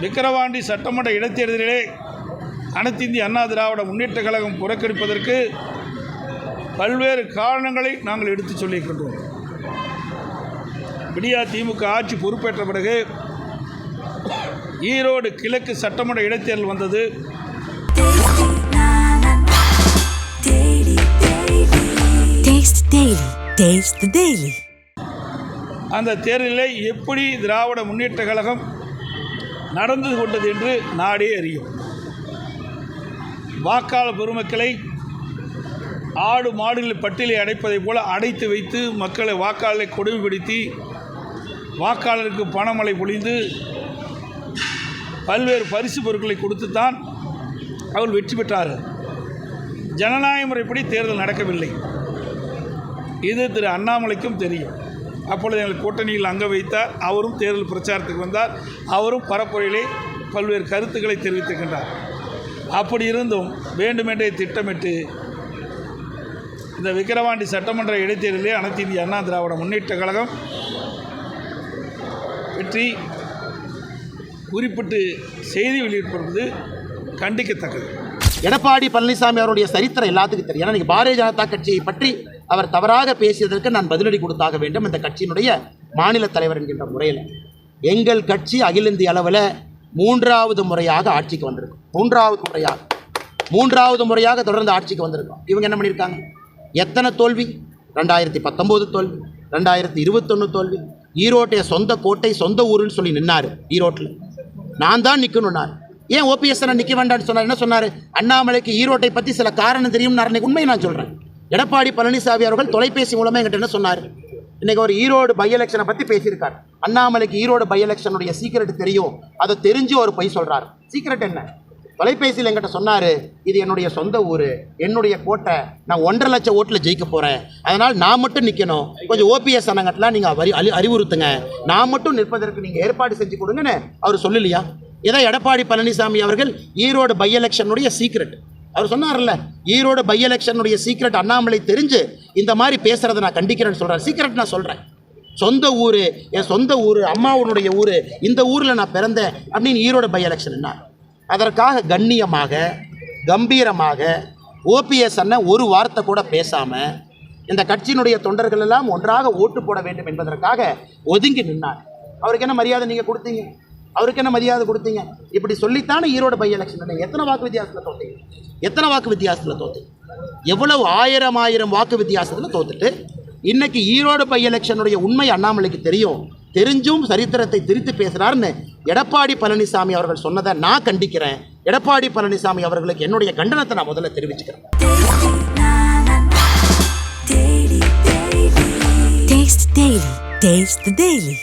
விக்கிரவாண்டி சட்டமன்ற இடைத்தேர்தலிலே அனைத்து இந்திய அண்ணா திராவிட முன்னேற்ற கழகம் புறக்கணிப்பதற்கு பல்வேறு காரணங்களை நாங்கள் எடுத்துச் சொல்லியிருக்கின்றோம் விடியா திமுக ஆட்சி பொறுப்பேற்ற பிறகு ஈரோடு கிழக்கு சட்டமன்ற இடைத்தேர்தல் வந்தது. அந்த தேர்தலிலே எப்படி திராவிட முன்னேற்ற கழகம் நடந்து கொண்டது என்று நாடே அறியும். வாக்காளர் பெருமக்களை ஆடு மாடுகளில் பட்டியலை அடைப்பதைப் போல அடைத்து வைத்து மக்களை வாக்காளரை கொடுமைப்படுத்தி வாக்காளருக்கு பணமழை பொழிந்து பல்வேறு பரிசு பொருட்களை கொடுத்துத்தான் அவர் வெற்றி பெற்றார்கள். ஜனநாயக முறைப்படி தேர்தல் நடக்கவில்லை. இது திரு அண்ணாமலைக்கும் தெரியும். அப்பொழுது எங்கள் கூட்டணியில் அங்க வைத்தார். அவரும் தேர்தல் பிரச்சாரத்துக்கு வந்தார். அவரும் பரப்புரையிலே பல்வேறு கருத்துக்களை தெரிவித்திருக்கின்றார். அப்படி இருந்தும் வேண்டுமென்றே திட்டமிட்டு இந்த விக்கிரவாண்டி சட்டமன்ற இடைத்தேர்தலிலே அனைத்து இந்திய அண்ணா திராவிட முன்னேற்ற கழகம் வெற்றி குறிப்பிட்டு செய்தி வெளியிட்டிருப்பது கண்டிக்கத்தக்கது. எடப்பாடி பழனிசாமி அவருடைய சரித்திரம் எல்லாத்துக்கும் தெரியும். ஏன்னா நீங்கள் பாரதிய ஜனதா கட்சியை பற்றி அவர் தவறாக பேசியதற்கு நான் பதிலடி கொடுத்தாக வேண்டும் இந்த கட்சியினுடைய மாநில தலைவர் என்கின்ற முறையில். எங்கள் கட்சி அகில இந்திய அளவில் மூன்றாவது முறையாக ஆட்சிக்கு வந்திருக்கும். மூன்றாவது முறையாக. மூன்றாவது முறையாக தொடர்ந்து ஆட்சிக்கு வந்திருக்கோம். இவங்க என்ன பண்ணியிருக்காங்க எத்தனை தோல்வி? ரெண்டாயிரத்தி பத்தொம்போது தோல்வி. ரெண்டாயிரத்தி இருபத்தொன்று தோல்வி. ஈரோட்டைய சொந்த கோட்டை சொந்த ஊருன்னு சொல்லி நின்னார் ஈரோட்டில். நான் தான் நிற்கணும்னார் ஏன் ஓபிஎஸ் நிற்க வேண்டாம்னு சொன்னார்? என்ன சொன்னார்? அண்ணாமலைக்கு ஈரோட்டை பற்றி சில காரணம் தெரியும் நான் உண்மையை நான் சொல்கிறேன் எடப்பாடி பழனிசாமி அவர்கள் தொலைபேசி மூலமாக என்கிட்ட என்ன சொன்னார்? இன்னைக்கு ஒரு ஈரோடு பை எலெக்ஷனை பற்றி பேசியிருக்கார். அண்ணாமலைக்கு ஈரோடு பை எலெக்ஷனுடைய சீக்கிரட் தெரியும். அதை தெரிஞ்சு ஒரு பொய் சொல்கிறார் சீக்கிரட் என்ன? தொலைபேசியில் என்கிட்ட சொன்னார் இது என்னுடைய சொந்த ஊர். என்னுடைய கோட்டை. நான் ஒன்றரை லட்சம் ஓட்டில் ஜெயிக்க போகிறேன் அதனால் நான் மட்டும் நிற்கணும் கொஞ்சம் ஓபிஎஸ் அண்ணங்கட்டெலாம் நீங்கள் அறி அறி அறிவுறுத்துங்க. நான் மட்டும் நிற்பதற்கு நீங்கள் ஏற்பாடு செஞ்சு கொடுங்கன்னு அவர் சொல்லலையா? இதை எடப்பாடி பழனிசாமி அவர்கள் ஈரோடு பை எலெக்ஷனுடைய சீக்ரெட் அவர் சொன்னார்ல ஈரோடு பை எலெக்ஷனுடைய சீக்ரெட் அண்ணாமலை தெரிஞ்சு இந்த மாதிரி பேசுகிறத நான் கண்டிக்கிறேன்னு சொல்கிறேன் சீக்ரெட் நான் சொல்கிறேன் சொந்த ஊர் என் சொந்த ஊர் அம்மாவுனுடைய ஊர் இந்த ஊரில் நான் பிறந்தேன் அப்படின்னு ஈரோடு பை எலெக்ஷன் அதற்காக கண்ணியமாக கம்பீரமாக ஓபிஎஸ் அண்ணன் ஒரு வார்த்தை கூட பேசாமல் இந்த கட்சியினுடைய தொண்டர்கள் எல்லாம் ஒன்றாக ஓட்டு போட வேண்டும் என்பதற்காக ஒதுங்கி நின்னார். அவருக்கு என்ன மரியாதை நீங்கள் கொடுத்தீங்க? அவருக்கு என்ன மரியாதை கொடுத்தீங்க? இப்படி சொல்லித்தானே ஈரோடு பை எலெக்ஷன் எத்தனை வாக்கு வித்தியாசத்தில் தோத்தீங்க? எத்தனை வாக்கு வித்தியாசத்தில் தோத்து எவ்வளவு ஆயிரம் ஆயிரம் வாக்கு வித்தியாசத்தில் தோத்துட்டு இன்னைக்கு ஈரோடு பை எலெக்ஷனுடைய உண்மை அண்ணாமலைக்கு தெரியும். தெரிஞ்சும் சரித்திரத்தை திரித்து பேசுகிறாருன்னு எடப்பாடி பழனிசாமி அவர்கள் சொன்னதை நான் கண்டிக்கிறேன். எடப்பாடி பழனிசாமி அவர்களுக்கு என்னுடைய கண்டனத்தை நான் முதல்ல தெரிவிச்சுக்கிறேன். Taste the Daily.